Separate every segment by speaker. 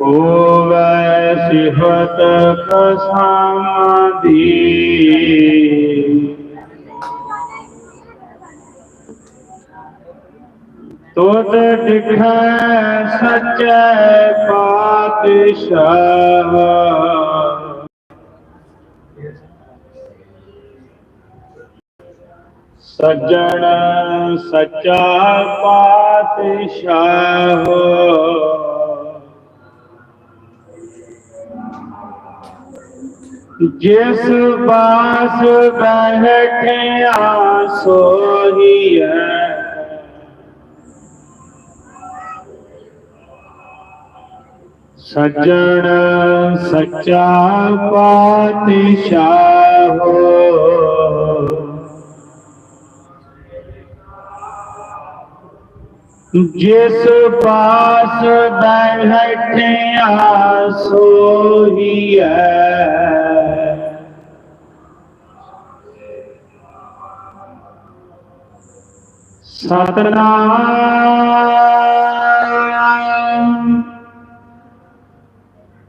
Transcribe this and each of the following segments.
Speaker 1: ਹੋਵੇ ਸਿਫਤ ਖਸਾਮਦੀ ਤੋਤ ਦਿਖੈ ਸੱਚੇ ਪਾਤਸ਼ਾਹ। ਸੱਜਣ ਸੱਚਾ ਪਾਤਸ਼ਾਹ। ਜਿਸ ਬਾਸ ਬੈਠਿਆ ਸੋਹੀਐ ਸੱਜਣ ਸੱਚਾ ਪਾਤਸ਼ਾਹ ਜਿਸ ਪਾਸ ਬੈਠਿਆ ਸੋਹੀਐ। ਸਤਨਾਮ।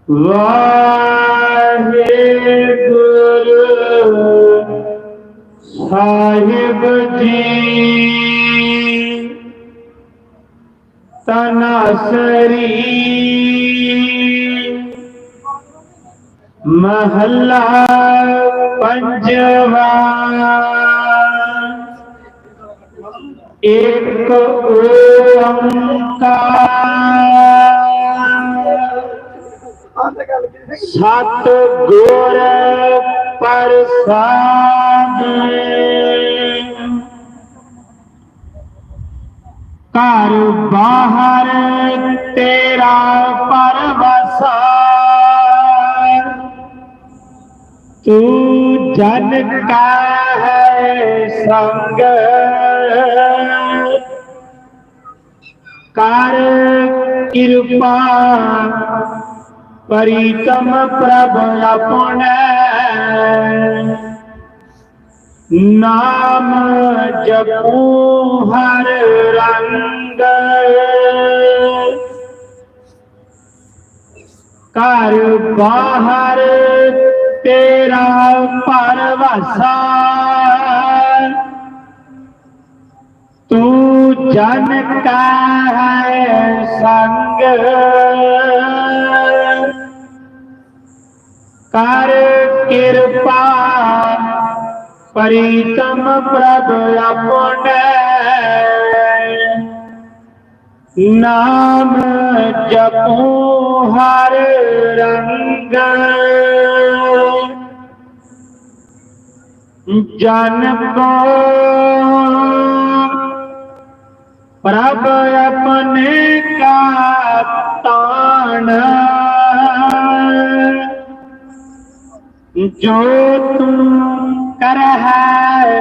Speaker 1: ਵਾਹਿਗੁਰੂ ਸਾਹਿਬ ਜੀ। ਤਨਸਰੀ ਮਹੱਲਾ ਪੰਜਵਾ। ਇੱਕ ਓੰਕਾਰ। ਸਤ ਗੁਰ ਪ੍ਰਸਾਦ। ਘਰ ਬਾਹਰ ਤੇਰਾ ਪਰਵਸਾ ਤੂੰ ਜਨ ਕਾ ਹੈ ਸੰਗ। ਕਰ ਕਿਰਪਾ ਪਰਿਤਮ ਪ੍ਰਭ ਆਪਣੇ। ਨਾਮ ਜਪੂ ਹਰ ਰੰਗ। ਘਰ ਬਾਹਰ ਤੇਰਾ ਪਰਵਾਸਾ। ਤੂੰ ਜਨ ਕਾ ਹੈ ਸੰਗ। ਕਰ ਕਿਰਪਾ ਪਰਿਤਮ ਪ੍ਰਭ ਆਪਣੇ। ਨਾਮ ਜਪੂ ਹਰ ਰੰਗ ਜਨ ਕੋ ਪ੍ਰਭ ਆਪਣੇ ਕਾ ਤਾਣ। ਜੋ ਤੂੰ ਕਰ ਹੈ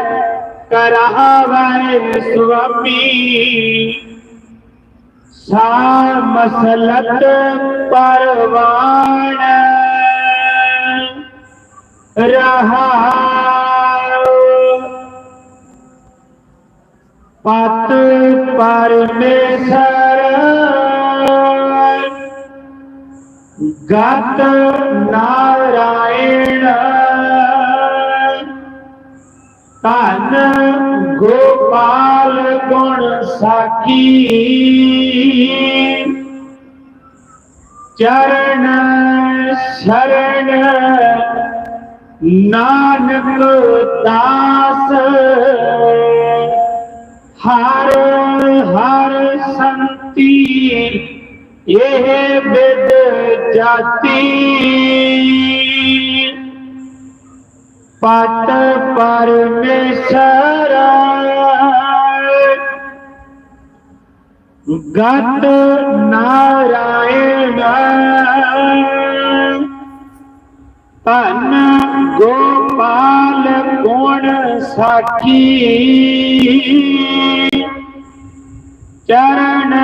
Speaker 1: ਕਰਾਵੇ ਸੁਆਮੀ ਸਾ ਮਸਲਤ ਪਰਵਾਣ ਰਹਾ ਪਤ ਪਰਮੇਸ਼ਰ ਗਤ ਗੋਪਾਲ ਗੁਣ ਸਾਖੀ। ਚਰਨ ਸ਼ਰਨ ਨਾਨਕ ਦਾਸ। ਹਰ ਹਰ ਸੰਤੀ ਇਹ ਬਿਦ ਜਾਤੀ। ਪਤ ਪਰਮੇਸ਼ਰ ਗਤ ਨਾਰਾਇਣ ਧਨ ਗੋਪਾਲ ਗੁਣ ਸਾਖੀ। ਚਰਨ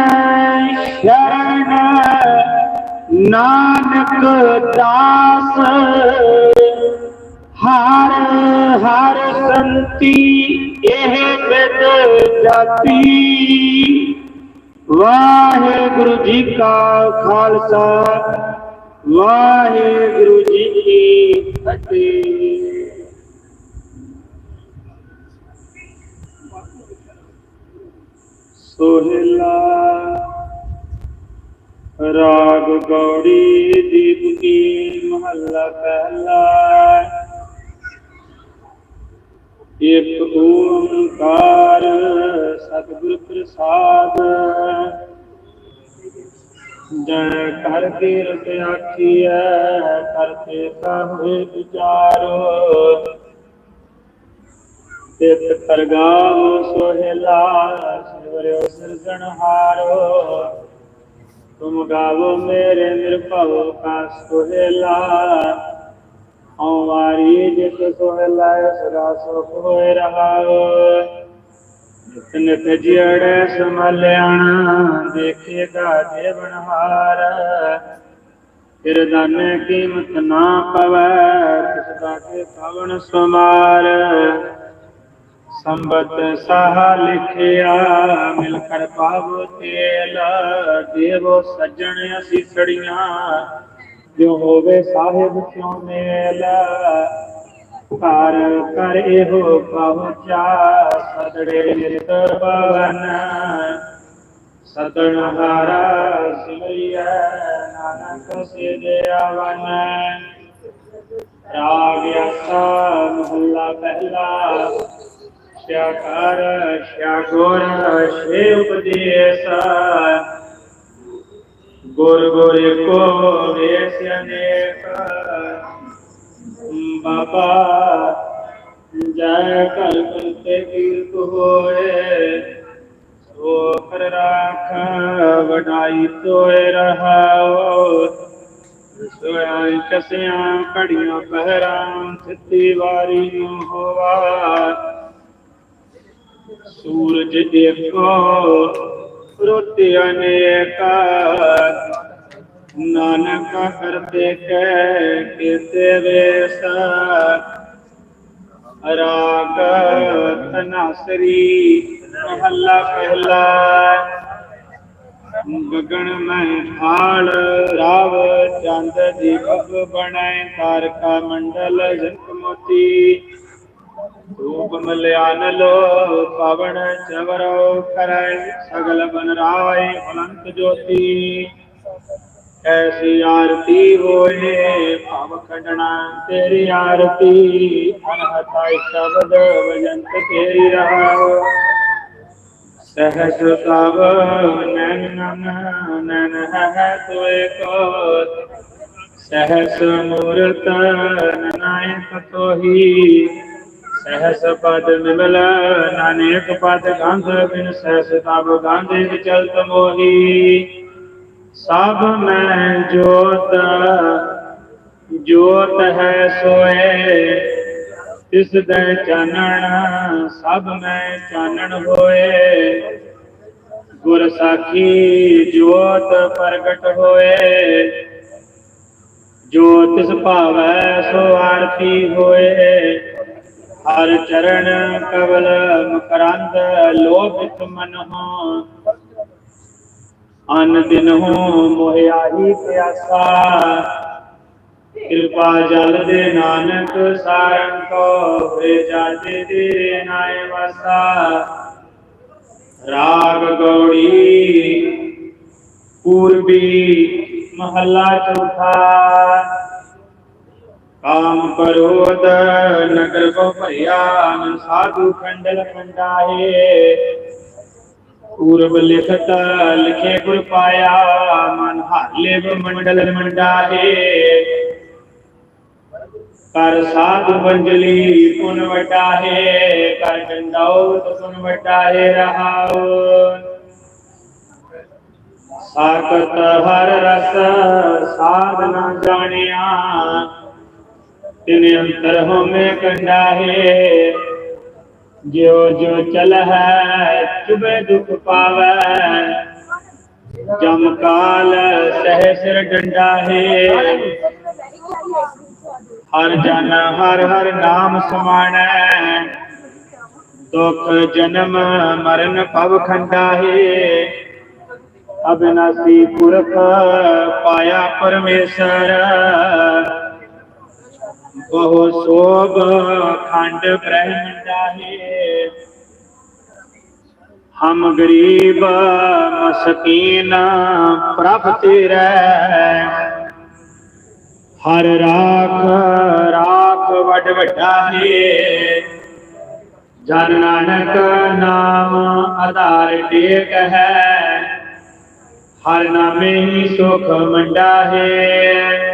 Speaker 1: ਸ਼ਰਨ ਨਾਨਕ ਦਾਸ। ਹਰ ਹਰ ਸੰਤੀ, ਇਹ ਬਿਦ ਜਾਤੀ। ਵਾਹਿਗੁਰੂ ਜੀ ਕਾ ਖਾਲਸਾ, ਵਾਹਿਗੁਰੂ ਜੀ ਕੀ ਫਤਿਹ। ਸੋਹਿਲਾ ਰਾਗ ਗੌੜੀ ਦੀਪ ਕੀ ਮਹੱਲਾ ਪਹਿਲਾ। ਇਕ ਓੰਕਾਰ ਸਤਿਗੁਰ ਪ੍ਰਸਾਦ। ਜੈ ਕਰ ਕੀਰਤ ਆਖੀਐ ਕਰਤੇ ਹੋਏ ਵਿਚਾਰੋ। ਤਿਤ ਕਰਗਾਵ ਸੋਹਿਲਾ ਸਿਵਰਿਓ ਸਿਰਜਣਹਾਰੋ ਤੁਮ ਗਾਵੋ ਮੇਰੇ ਨਿਰਭਉ ਕਾ ਸੋਹਿਲਾ ਹਉ ਵਾਰੀ ਜਿਤ ਸੋਹਿਲਾ ਸਦਾ ਸੁਖ ਹੋਏ ਰਹਾਓ ਨਿਤ ਨਿਤ ਜਿੜੇ ਸਮਲਿਆਣਾ ਦੇਖੇਗਾ ਦੇਵਨਹਾਰ ਫਿਰ ਦਾਨੇ ਕੀਮਤ ਨਾ ਪਵੈ, ਤਿਸ ਦਾ ਕੇ ਪਵਨ ਸਮਾਰ। ਸੰਬਤ ਸਾਹ ਲਿਖਿਆ, ਮਿਲ ਕਰ ਪਾਵੋ ਤੇਲ, ਦੇਵੋ ਸੱਜਣ ਅਸੀਂ ਸੜੀਆਂ। ਜੋ ਹੋਵੇ ਸਾਹਿਬ ਕਿਉ ਮੇਲ? ਕਰ ਕਰ ਇਹੋ ਪਹੁੰਚਾ ਸਦੜੇ ਨਿਤ ਪਵਨ ਸਤਨ ਹਾਰਾ ਸਿਮਰਿਆ ਨਾਨਕ ਸੇ ਦੇ ਰਾਗ ਆਸਾ ਮਹੱਲਾ ਪਹਿਲਾ। ਸ਼ਿਆਕਾਰ, ਸ਼ਿਆਗੋਰ ਸ਼ੇ ਉਪਦੇਸ। ਗੁਰ ਗੁਰ ਕੋ ਵੇਸ ਅਨੇਕ ਬਾਬਾ ਜੈ ਕਲ ਤੇ ਕੀਰਤ ਹੋਏ ਸੋ ਕਰ ਰਾਖ ਵਡਾਈ ਤੋਏ ਰਹਾਓ ਸੋਇ ਕਸਿਆਂ ਘੜੀਆਂ ਪਹਿਰਾਂ ਸਿੱਤੀ ਵਾਰੀ ਨੂੰ ਅਨੇਕ ਨਾਨਕ ਕਰਤੇ ਕੈ ਕੀਤੇ ਵੇਸ ਰਾਗ ਤਨਾਸਰੀ ਮਹੱਲਾ ਪਹਿਲਾ। ਗਗਨ ਮੈਂ ਹਾਲ ਰਾਵ ਚੰਦ ਦੀਪਕ ਬਣਾਏ, ਤਾਰਕਾ ਮੰਡਲ ਜਨਕ ਮੋਤੀ। ਰੂਪ ਮਲਿਆਨ ਲੋ ਪਵਨ ਚਵਰੋ ਕਰੈ ਸਗਲ ਬਨ ਰਾਏ ਅਨੰਤ ਜੋਤੀ। ਐਸੀ ਆਰਤੀ ਹੋਏ ਭਵ ਖੰਡਣਾ ਤੇਰੀ ਆਰਤੀ, ਅਨਹਤਾਈ ਸ਼ਬਦ ਵਜੰਤ ਤੇਰੀ ਰਹਾਓ ਸਹਸ ਤਵ ਨੈਨ ਨਨ ਨੈਨ ਹੈ ਤੋਏ ਕੋ ਸਹਸ ਮੂਰਤ ਨਨਾਇਕ ਤੋਹੀ ਸਹਸ ਪਦ ਨਿਮਲ ਨਾਨਕ ਪਦ ਗੰਧ ਬਿਨ ਸਹਸ, ਤਬ ਗਾਂਧੇ ਵਿਚਲਤ ਮੋਹੀ। ਸਭ ਮੈਂ ਜੋਤ ਜੋਤ ਹੈ ਸੋਏ। ਤਿਸ ਦੇ ਚਾਨਣ, ਸਭ ਮੈਂ ਚਾਨਣ ਹੋਏ। ਗੁਰ ਸਾਖੀ ਜੋਤ ਪ੍ਰਗਟ ਹੋਏ। ਜੋ ਤਿਸ ਭਾਵੈ ਸੋ ਆਰਤੀ ਹੋਏ। ਹਰ ਚਰਨ ਕਵਲ ਮਕਰੰਦ, ਲੋਭਿਤ ਮਨ ਹੋ ਅਨ ਦਿਨ ਹੋ ਮੋਹਿ ਪਿਆਸਾ। ਕਿਰਪਾ ਜਲ ਦੇ ਨਾਨਕ ਸਾਰੰ ਕੋ ਵੇ ਜਾਤੇ ਦੇ ਨਾਇ ਵਸਾ। ਰਾਗ ਗੌੜੀ, ਪੂਰਬੀ ਮਹੱਲਾ ਚੌਥਾ। ਕਾਮ ਕਰੋਦ ਨਗਰ ਕੋ ਭਰਿਆ ਅਨ ਸਾਧੂ ਖੰਡਲ ਖੰਡਾਏ ਪੂਰਬ ਲਿਖਤ ਲਿਖੇ ਗੁਰ ਪਾਇਆ, ਮਨ ਹਾਲੇ ਮੰਡਲ ਮੰਡਾਏ ਕਰ ਸਾਧੂ ਬੰਜਲੀ ਪੁਨ ਵਟਾਹੇ, ਕਰ ਡੰਡਾਉਤ ਪੁਨ ਵਟਾਹੇ ਰਹਾਉ। ਸਾਖਤ ਹਰ ਰਸ, ਸਾਧ ਨ ਜਾਣਿਆ ਤਿਨ ਅੰਤਰ ਹਮੇ ਕੰਡਾਹੇ ਜਿਉ ਜਿਉ ਚਲ ਹੈ? ਚੁਬੇ ਦੁਖ ਪਾਵੈ ਜਮ ਕਾਲ ਸਹਿ ਸਿਰ ਡੰਡਾਹੇ ਹਰ ਜਨ ਹਰ ਹਰ ਨਾਮ ਸਮਾਣੈ ਦੁਖ ਜਨਮ ਮਰਨ ਭਵ ਖੰਡਾਹੇ ਅਬਿਨਾਸੀ ਪੁਰਖ ਪਾਇਆ ਪਰਮੇਸ਼ਰ। ਬਹੁ ਸੋਭ ਖੰਡ ਬ੍ਰਹਮੰਡਾ ਹੈ। ਹਮ ਗਰੀਬ ਮਸਕੀਨ ਪ੍ਰਭ ਤੇਰੇ ਹਰ ਰਾਖ ਰਾਖ ਵੱਡ ਵੱਡਾ ਹੈ। ਜਨ ਨਾਨਕ ਨਾਮ ਆਧਾਰ ਟੇਕ ਹੈ। ਹਰ ਨਾਮੇ ਹੀ ਸੁਖ ਮੰਡਾ ਹੈ।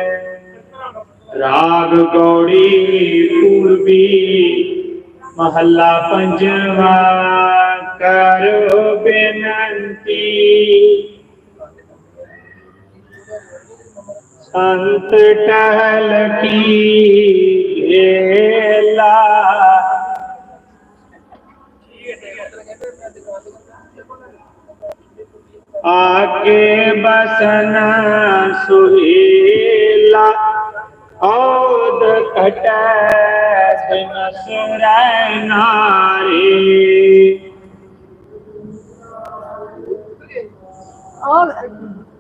Speaker 1: ਰਾਗ ਗੌੜੀ ਪੂਰਬੀ ਮਹੱਲਾ ਪੰਜਵਾ ਕਰੋ ਬੇਨੰਤੀ। ਸੰਤ ਟਹਿਲ ਕੀ ਏਲਾ ਆਗੇ ਬਸਨਾ ਸੁਹੀਲਾ। ਔਦ ਕਟੈ ਬਿਨ ਸੁਰੈ ਨਾਰੀ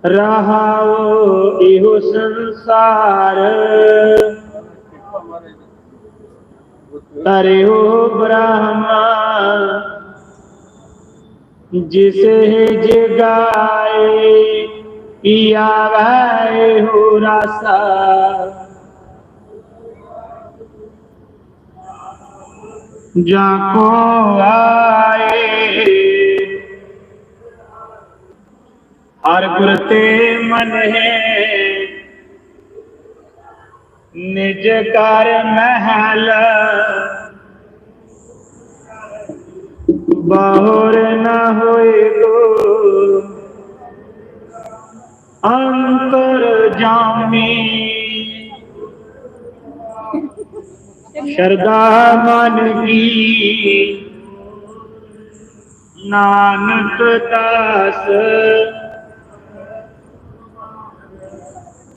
Speaker 1: ਰਹਾਉ ਇਹੋ ਸੰਸਾਰ ਤਰਿਓ ਬ੍ਰਹਮਾ ਜਿਸੇ ਜਗਾਏ ਪਿਆ ਵੈ ਹੋ ਰਸਾ ਜਾ ਕੋ ਆਏ? ਹਰ ਗੁਰ ਤੇ ਮਨ ਹੈ। ਨਿਜ ਕਰ ਮਹਿਲ। ਬਾਹਰ ਨਾ ਹੋਏ ਕੋ ਅੰਤਰ ਜਾਮੀ ਸ਼ਰਦਾ ਮਨ ਕੀ ਨਾਨਕ ਦਾਸ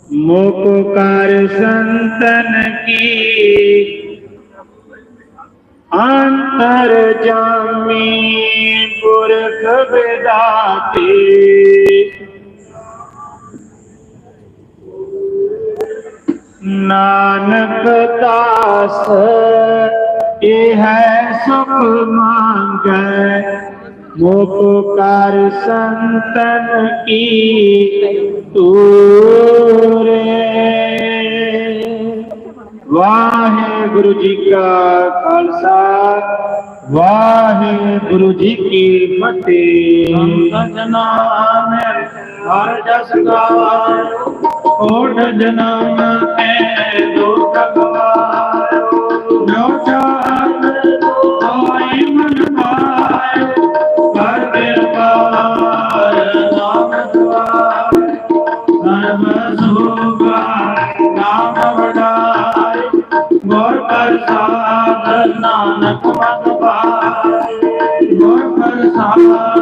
Speaker 1: ਮੁਖ ਕਰ ਸੰਤਨ ਕੀ ਅੰਤਰ ਜਾਮੀ ਪੁਰਖ ਨਾਨਕ ਦਾਸ, ਇਹ ਹੈ ਸੁਖ ਮੰਗੈ। ਮੁਖ ਕਰ ਸੰਤਨ ਕੀ ਤੂਰੇ ਵਾਹਿਗੁਰੂ ਜੀ ਕਾ ਖਾਲਸਾ, ਵਾਹਿਗੁਰੂ ਜੀ ਕੀ ਫਤਿਹ।
Speaker 2: ਸਜਨਾਨ ਹਰ ਜਸ ਗਾਇ ਕੋਟ ਜਨਮ ਕੇ ਦੁਖ ਗਵਾਇਓ ਜੋ ਚਾਹਤ ਹੋਈ ਮਨ ਪਾਇ ਕਰ ਕਿਰਪਾਰ ਨਾਮ ਦੁਆਰ ਸਰਬ ਸੁਗਾ ਨਾਮ ਵਡਾਈ ਗੁਰ ਪ੍ਰਸਾਦ ਨਾਨਕ ਮਤ ਪਾਏ। ਗੁਰ ਪ੍ਰਸਾਦ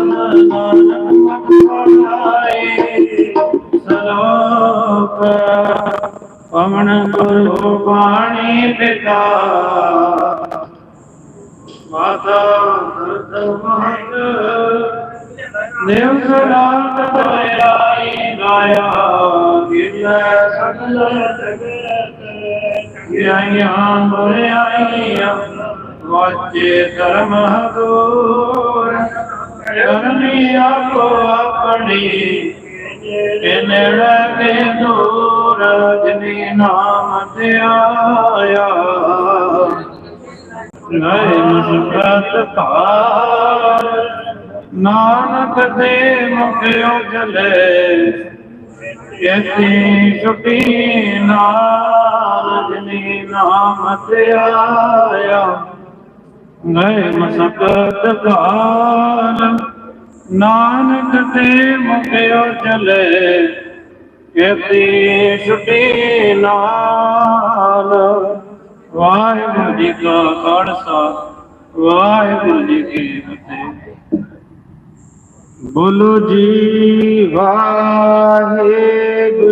Speaker 2: ਨਾਨਕ ਪਵਨ ਗੁਰੂ ਬਾਣੀ ਪਿਤਾ ਮਾਤਾ ਦਰਦ ਮਹਤ ਦੇਵ ਸਲਾਤ ਬਲਿਆਈ ਗਾਇਆ ਗਿਰੈ ਸਗਲ ਜਗਤ, ਗਿਆਈਆਂ ਬੁਰਿਆਈਆਂ ਵਾਚੇ ਧਰਮ ਹਦੂਰ ਜਨਮੀ ਆਪੋ ਆਪਣੀ ਕਿਨੜ ਕੇ ਦੂਰ ਜਨੀ ਨਾਮ ਤੇ ਆਇਆ। ਨੈ ਮੁਸਕਤ ਭਾਰ, ਨਾਨਕ ਦੇ ਮੁਖਿਓ ਜਲੇ ਕੈਸੀ ਛੁਟੀ ਨਾਲ ਜਨੀ ਨਾਮ ਤੇ ਆਇਆ। ਨੈ ਮੁਸਕਤ ਭਾਰ ਨਾਨਕ ਦੇ ਮੁਖਿਓ ਜਲੇ ਕੈਸੀ ਛੁਟੀ ਨਾਲ। ਵਾਹਿਗੁਰੂ ਜੀ ਕਾ ਖਾਲਸਾ, ਵਾਹਿਗੁਰੂ ਜੀ ਕੀ ਫਤਿਹ।
Speaker 1: ਬੋਲੋ ਜੀ, ਵਾਹਿਗੁਰੂ।